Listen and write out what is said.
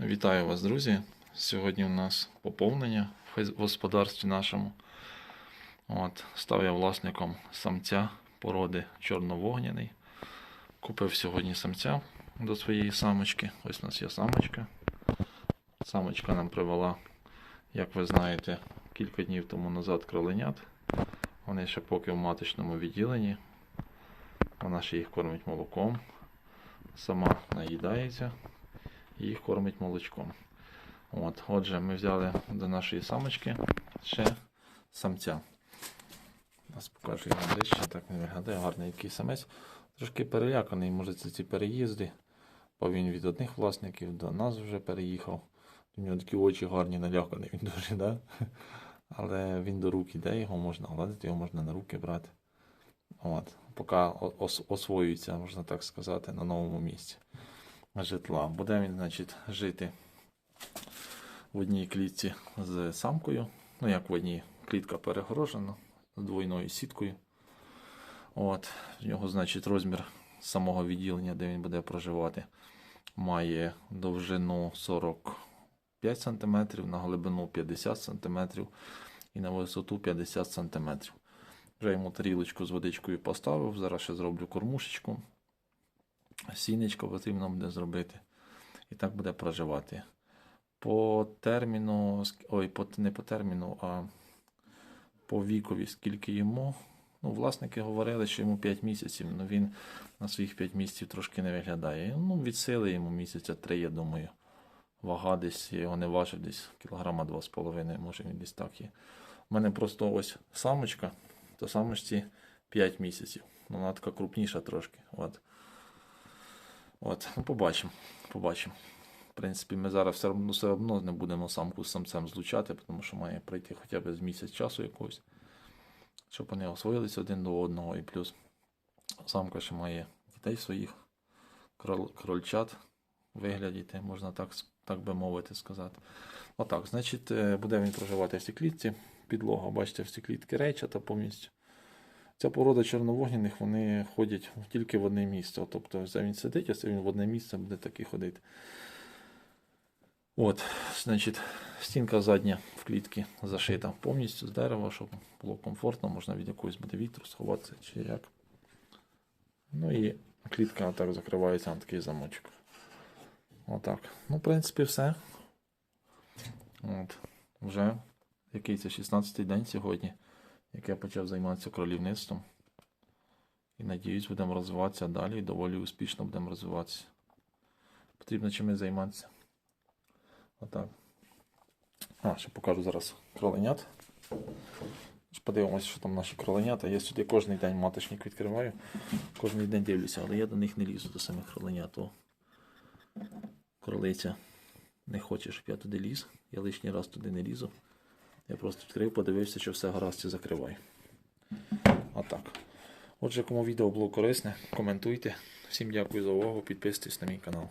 Вітаю вас, друзі! Сьогодні у нас поповнення в господарстві нашому. От, став я власником самця породи чорновогняний. Купив сьогодні самця до своєї самочки. Ось у нас є самочка. Самочка нам привела, як ви знаєте, кілька днів тому назад кроленят. Вони ще поки в маточному відділенні. Вона ще їх кормить молоком. Сама наїдається і їх кормить молочком. От, отже, ми взяли до нашої самочки ще самця. Зараз покажу його ближче, так не виглядає, гарний який самець. Трошки переляканий, може це ці переїзди, бо він від одних власників до нас вже переїхав. У нього такі очі гарні, наляканий він дуже, да? але він до рук іде, його можна гладити, його можна на руки брати. От, поки ос- освоюється, можна так сказати, на новому місці житла. Буде він, значить, жити в одній клітці з самкою. Ну, як в одній клітка перегорожена двойною сіткою. От, в нього, значить, розмір самого відділення, де він буде проживати, має довжину 45 см, на глибину 50 см і на висоту 50 см. Вже йому тарілочку з водичкою поставив. Зараз ще зроблю кормушечку сінечко потрібно буде зробити. І так буде проживати. По терміну, ой, по, не по терміну, а по вікові, скільки йому. Ну, власники говорили, що йому 5 місяців, але він на своїх 5 місяців трошки не виглядає. Ну, від сили йому місяця 3, я думаю. Вага десь, його не важив, десь кілограма 2,5, може він десь так є. У мене просто ось самочка, то самочці 5 місяців. Ну, Вона така крупніша трошки. От. От, ну побачимо. Побачимо. В принципі, ми зараз все одно, все одно не будемо самку з самцем злучати, тому що має пройти хоча б з місяць часу якогось, щоб вони освоїлися один до одного. І плюс самка ще має дітей своїх, крольчат виглядіти, можна так, так би мовити сказати. Отак, значить, е, буде він проживати в цій клітці. Підлога, бачите, в цій клітки рейчата повністю. Ця порода чорновогняних, вони ходять тільки в одне місце. Тобто, це він сидить, а це він в одне місце буде так і ходити. От, значить, стінка задня в клітці зашита повністю з дерева, щоб було комфортно, можна від якогось буде вітру сховатися чи як. Ну і клітка так закривається на такий замочок. Отак. Ну, в принципі, все. От. Вже який це 16-й день сьогодні як я почав займатися кролівництвом. І надіюсь, будемо розвиватися далі і доволі успішно будемо розвиватися. Потрібно чимось займатися. Отак. А, ще покажу зараз кроленят. Подивимося, що там наші кроленята. Я сюди кожен день маточник відкриваю, кожен день дивлюся, але я до них не лізу, до самих кроленят. Кролиця не хоче, щоб я туди ліз. Я лишній раз туди не лізу. Я просто відкрив, подивився, що все гаразд і закриваю. так. Отже, кому відео було корисне, коментуйте. Всім дякую за увагу, підписуйтесь на мій канал.